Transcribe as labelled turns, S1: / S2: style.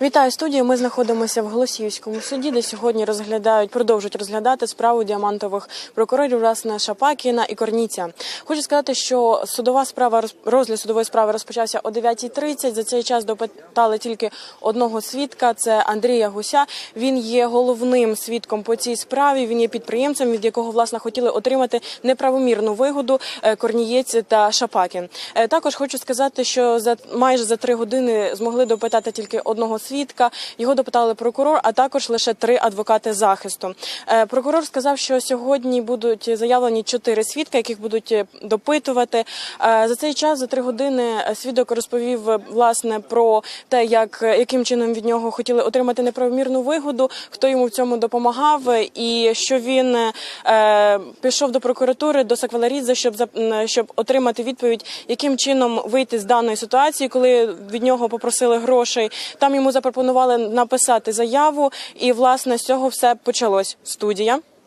S1: Вітаю студію. Ми знаходимося в Голосіївському суді, де сьогодні розглядають, продовжують розглядати справу діамантових прокурорів власне Шапакіна і Корніця. Хочу сказати, що судова справа роз- розгляд судової справи розпочався о 9.30. За цей час допитали тільки одного свідка. Це Андрія Гуся. Він є головним свідком по цій справі. Він є підприємцем, від якого власне хотіли отримати неправомірну вигоду е, Корнієць та Шапакін. Е, Також хочу сказати, що за майже за три години змогли допитати тільки одного свідка. Його допитали прокурор, а також лише три адвокати захисту. Е, Прокурор сказав, що сьогодні будуть заявлені чотири свідка, яких будуть е, допитувати. Е, За цей час, за три години, свідок розповів власне про те, як яким чином від нього хотіли отримати неправомірну вигоду, хто йому в цьому допомагав, і що він е, пішов до прокуратури до Сакваларідзе, щоб щоб отримати відповідь, яким чином вийти з даної ситуації, коли від нього попросили грошей. Там йому запропонували написати заяву, і власне з цього все почалось. Студія.